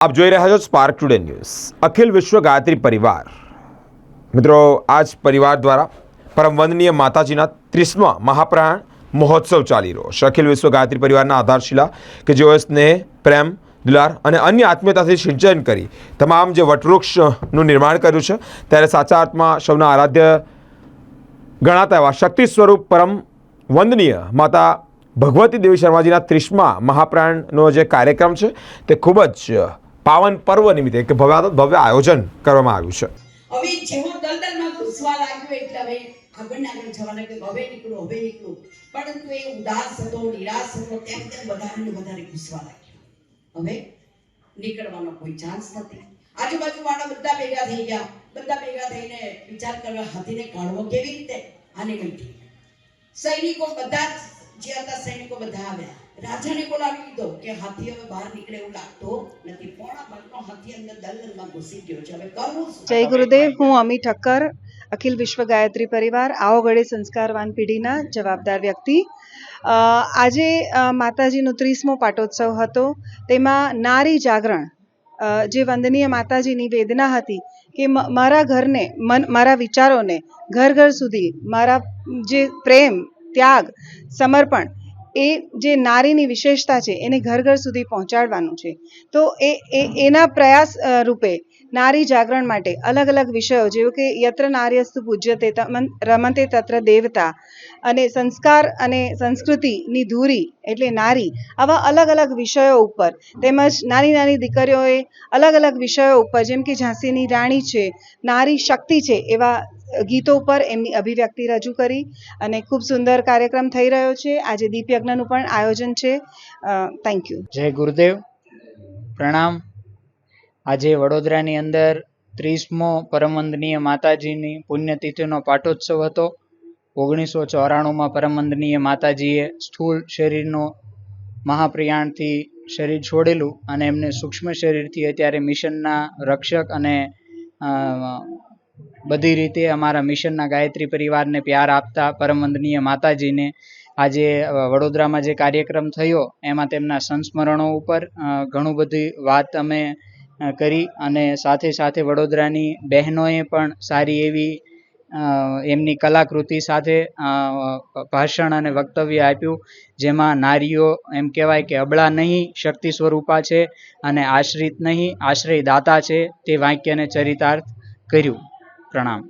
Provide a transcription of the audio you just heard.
આપ જોઈ રહ્યા છો સ્પાર્ક ટુડે ન્યૂઝ અખિલ વિશ્વ ગાયત્રી પરિવાર. મિત્રો આ જ પરિવાર દ્વારા પરમ વંદનીય માતાજીના ત્રીસમા મહાપ્રાણ મહોત્સવ ચાલી રહ્યો છે. અખિલ વિશ્વ ગાયત્રી પરિવારના આધારશિલા કે જેઓએ સ્નેહ, પ્રેમ, દુલાર અને અન્ય આત્મીયતાથી સિંચન કરી તમામ જે વટવૃક્ષનું નિર્માણ કર્યું છે, ત્યારે સાચા અર્થમાં સૌના આરાધ્ય ગણાતા એવા શક્તિ સ્વરૂપ પરમ વંદનીય માતા ભગવતી દેવી શર્માજીના ત્રીસમા મહાપ્રાણનો જે કાર્યક્રમ છે, તે ખૂબ જ પાવન પર્વ નિમિત્તે એક ભવ્ય ભવ્ય આયોજન કરવામાં આવ્યું છે. હવે જેવો દલદલમાં ઘૂસવા લાગ્યો એટલે હવે આગળ આગળ જવા લાગ્યો હવે નીકળો હવે નીકળો. પરંતુ એ ઉદાસ હતો, નિરાશ હતો, તેમ તેમ વધારે ને વધારે ઘૂસવા લાગ્યો હવે નીકળવાનો કોઈ ચાન્સ નથી. આજુબાજુ વાળા બધા ભેગા થઈ ગયા. બધા ભેગા થઈને વિચાર કરવા હાથીને કાઢવો કેવી રીતે? આને મીઠી સૈનિકો બધા જે હતા સૈનિકો બધા આવ્યા. રાજાને બોલાવી લીધો કે હાથી હવે બહાર નીકળે એવું લાગતો નથી. પોણા ભાગનો હાથી અંદર દલદલમાં ઘૂસી ગયો છે. હવે કરવું જય ગુરુદેવ, હું અમી ઠક્કર, અખિલ વિશ્વ ગાયત્રી પરિવાર, આવો ગળે સંસ્કારવાન પેઢીના જવાબદાર વ્યક્તિ. આજે માતાજીનો ત્રીસમો પાટોત્સવ હતો. તેમાં નારી જાગરણ જે વંદનીય માતાજીની વેદના હતી કે મારા ઘરને, મન, મારા વિચારોને ઘર ઘર સુધી, મારા જે પ્રેમ, ત્યાગ, સમર્પણ એ જે નારીની વિશેષતા છે, એને ઘર ઘર સુધી પહોંચાડવાનું છે. તો એ એના પ્રયાસ રૂપે નારી જાગરણ માટે અલગ અલગ વિષયો, જેવું કે યત્ર નાર્યસ્તુ પૂજ્યતે રમતે તત્ર દેવતા અને સંસ્કાર અને સંસ્કૃતિની ધૂરી એટલે નારી, આવા અલગ અલગ વિષયો ઉપર તેમજ નાની નાની દીકરીઓએ અલગ અલગ વિષયો ઉપર, જેમ કે ઝાંસીની રાણી છે, નારી શક્તિ છે એવા ગીતો ઉપર એમની અભિવ્યક્તિ રજૂ કરી અને ખૂબ સુંદર કાર્યક્રમ થઈ રહ્યો છે. આજે દીપયજ્ઞનું પણ આયોજન છે. થેન્ક યુ જય ગુરુદેવ. પ્રણામ. આજે વડોદરાની અંદર ત્રીસમો પરમવંદનીય માતાજીની પુણ્યતિથિનો પાટોત્સવ હતો. ઓગણીસો ચોરાણુંમાં પરમવંદનીય માતાજીએ સ્થૂળ શરીરનો મહાપ્રયાણથી શરીર છોડેલું અને એમને સૂક્ષ્મ શરીરથી અત્યારે મિશનના રક્ષક અને બધી રીતે અમારા મિશનના ગાયત્રી પરિવારને પ્યાર આપતા પરમવંદનીય માતાજીને આજે વડોદરામાં જે કાર્યક્રમ થયો, એમાં તેમના સંસ્મરણો ઉપર ઘણું બધી વાત અમે કરી અને સાથે સાથે વડોદરાની બહેનોએ પણ સારી એવી એમની કલાકૃતિ સાથે ભાષણ અને વક્તવ્ય આપ્યું, જેમાં નારીઓ એમ કહેવાય કે અબળા નહીં, શક્તિ સ્વરૂપા છે અને આશ્રિત નહીં, આશ્રયદાતા છે તે વાક્યને ચરિતાર્થ કર્યું. પ્રણામ.